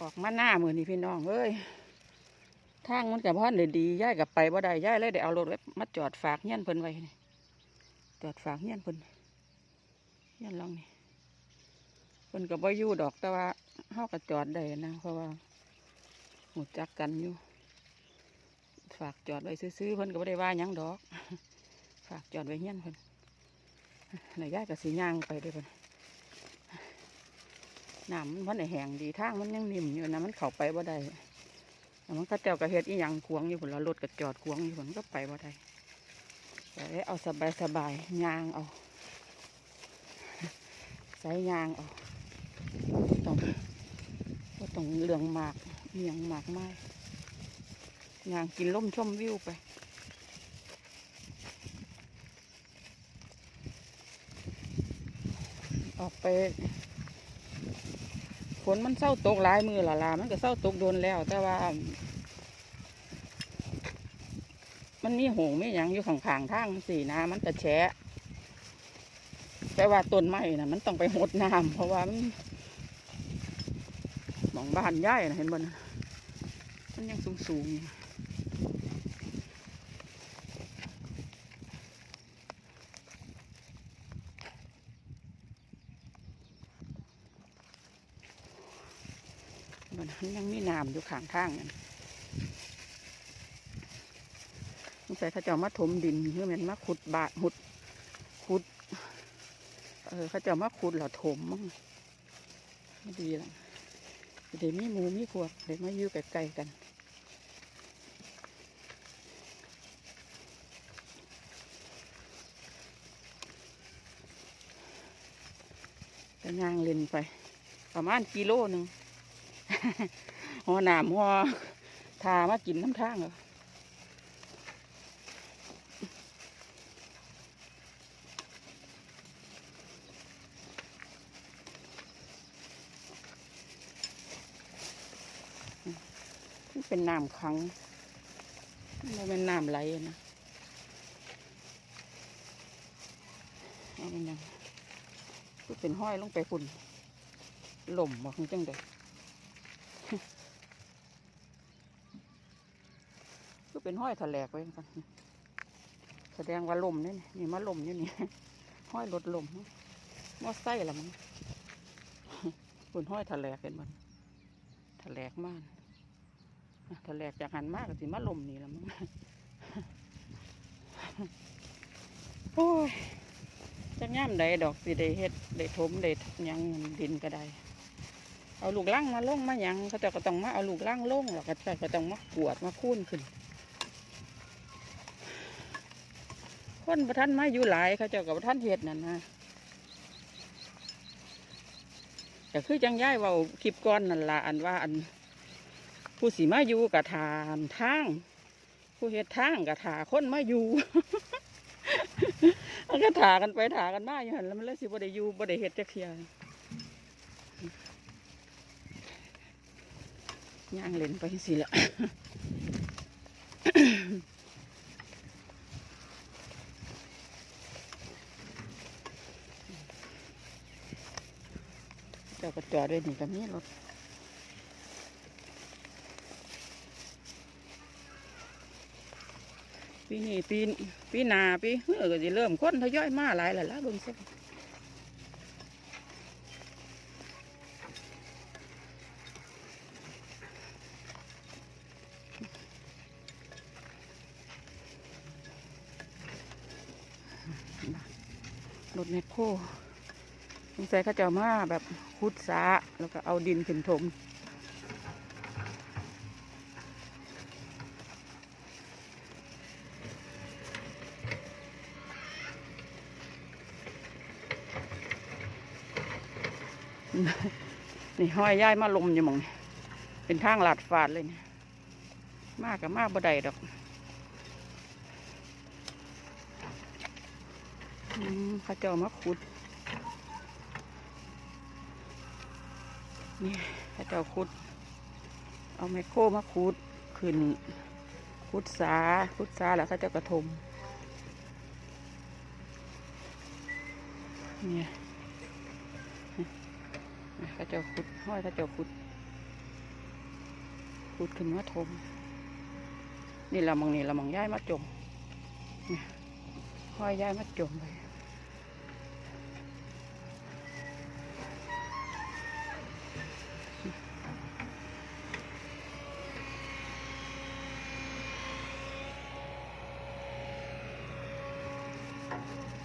ออกมาหน้ามือนี่พี่น้องเอ้ยทางมันกับพ่อนเลยดีย่ายกับไปบ่ได้ย่ายเลยได้เอารถไว้มาจอดฝากเงี้ยนเพิ่นไว้นี่จอดฝากเงี้ยนเพิ่นเงี้ยนลังนี่เพิ่นกับว่าอยู่ดอกแต่ว่าเฮาก็จอดได้นะ เพราะว่าหูจักกันอยู่ ฝากจอดไว้ซื้อๆเพิ่นก็บ่ได้ว่ายังดอก ฝากจอดไว้เงี้ยนเพิ่นนายย่ายกับสีย่างไปเด้วยเพิ่น น้ำมันวันแห้งดีทางมันยังนิ่มอยู่นะมันเข้าไปบ่ได้แต่มันก็เจ้ากระเฮ็ดอีหยังขวงอยู่ผลรถก็จอดขวงอยู่ผลก็ไปบ่ได้แต่ได้เอาสบายสบายยางเอาใส่ยางเอาต้องก็ต้องเหลืองหมากเอียงหมากไม้ยางกินล่มชมวิวไปออกไป นมันเศร้าตกหลายมือละลามันก็เศร้าตกโดนแล้ว แต่ว่า มันมีหงมีหยังอยู่ข้างๆทางสี่นามันจะแฉะแต่ว่าต้นไม้นะมันต้องไปหดน้ำเพราะว่ามันหมองบ้านย่ายนะเห็นบ่นะมันยังสูงสูงๆอยู่บ่นะ มันยังมีน้ำอยู่ข้างทางนั่นสงสัยเขาจะเอามาถมดินเพื่อมันมาขุดบาดหุดขุด เออเขาจะเอามาขุดหรอถมมั้งไม่ดีละเดี๋ยวมีหมูมีพวกเดี๋ยวมาอยู่ใกล้ๆกันก็ย่างเล่นไป ประมาณกิโลหนึ่ง หัวหนามหัวทามากินน้ำทางเหรอเป็นน้ำขังมันเป็นน้ำไหลนะเอาเป็นยังก็เป็นห้อยลงไปฝุ่นหล่มบอกจังเด็ ก็เป็นห้อยแถลกไว้กันแสดงว่าลมนี่นี่มาลมอยู่นี่ห้อยรถลมมอไส้ละมันเป็นห้อยแถลกเป็นมันแถลกมากแถลกจากหันมากสิมาลมนี่ละมั้งโอ้ยจะง่ามใดดอกสิได้เฮ็ดได้ถมได้ยังดินก็ได้ เอาลูกล่างมาลงมายังเขาเจะก็ต้องมาเอาลูกล่างลงหรอกเขาจะก็ต้องมากวดมาคูนขึ้น คนประท่านมาอยู่หลายเขาเจ้ากับประท่านเฮ็ดนั่นนะแต่คือจังย้ายว่าคลิปก้อนนั่นละอันว่าอัน ผู้สีมาอยู่กับทานทาง ผู้เฮ็ดทางกับถาคนมาอยู่มันก็ถากันไปถากันมาอยู่หันแล้วมันเลยสิบ่ได้อยู่บ่ได้เฮ็ดจักเทียร์ย่างเล่นไปสิละ เจ้าก็จอดด้วยนี่ก็มีรถปีนี้ปีปีนาปีเออก็จะเริ่มคนทยอยมาหลายแล้วล่ะเบิ่งซิรถแมคโคร สงสัยเขาจะเอามาแบบขุดสะแล้วก็เอาดินขึ้นถมนี่ห้อยย้ายมาลมอยู่มองเป็นทางลาดฟาดเลยนี่มากกับมากบ่ได้ดอกอเขาจะเอามาขุด นี่เขาจะเอาขุด เอาไมโครมาขุดขึ้นขุดสาขุดสาแล้วเขาจะกระทมเนี่ยเขาจะขุดห้อยเขาจะขุดขุดขึ้นมาถมนี่ละมองนี่ละมองย้ายมาจมห้อยย้ายมาจมไป left.